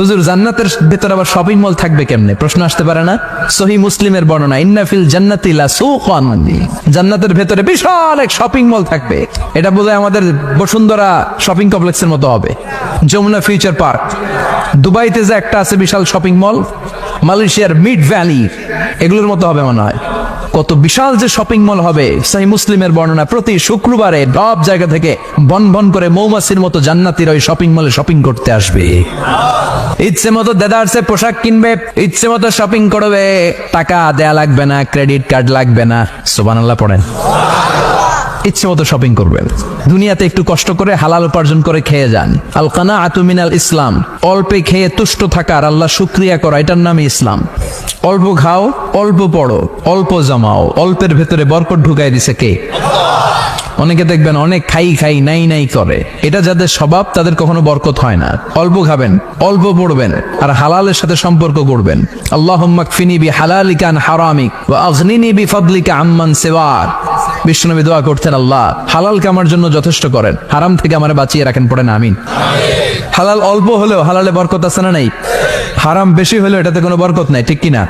হুজুর, জান্নাতের ভেতর আবার শপিং মল থাকবে কেমনে? প্রশ্ন আসতে পারে না? সহি মুসলিমের বর্ণনা ইন্নাফিল জান্নাতি জান্নাতের ভেতরে বিশাল এক শপিং মল থাকবে। এটা বোধহয় আমাদের বসুন্ধরা শপিং কমপ্লেক্সের মতো হবে। যমুনা ফিউচার পার্ক দুবাইতে যে একটা আছে বিশাল শপিং মল মালয়েশিয়ার মিড ভ্যালি এগুলোর মতো হবে মনে হয়। কত বিশাল যে শপিং মল হবে, সেই মুসলিমের বর্ণনা প্রতি শুক্রবারে সব জায়গা থেকে বন বন করে মৌমাছির মতো জান্নাতির ওই শপিং মলে শপিং করতে আসবে। ইচ্ছে মতো দেদারসে পোশাক কিনবে, ইচ্ছে মতো শপিং করবে, টাকা দেয়া লাগবে না ক্রেডিট কার্ড লাগবে না। সোবানাল্লাহ পড়েন। ইচ্ছে মতো শপিং করবেন। দুনিয়াতে একটু কষ্ট করে হালাল উপার্জন করে খেয়ে যান। আল কানা আতুমিনাল ইসলাম। অল্পে খেয়ে তুষ্ট থাকা আর আল্লাহ শুক্রিয়া করা, এটার নামই ইসলাম। অল্প খাও, অল্প পড়ো, অল্প জমাও, অল্পের ভেতরে বরকত ঢুকাই দিছে কে? অনেকে দেখবেন অনেক খাই খাই, নাই নাই করে। এটা যাদের স্বভাব, তাদের কখনো বরকত হয় না। অল্প খাবেন, অল্প পড়বেন, আর হালালের সাথে সম্পর্ক করবেন আল্লাহ ফিনি বি হালালিকান হারামিক আম্মান সেওয়ার বিষ্ণুনবী দোয়া করতেন, আল্লাহ, হালালকে আমার জন্য যথেষ্ট করেন। হারাম থেকে আমার বাঁচিয়ে রাখেন, পড়েন, আমিন। হালাল অল্প হলেও হালালে বরকত আছে না নাই? হারাম বেশি হলেও এটাতে কোনো বরকত নাই, ঠিক কিনা?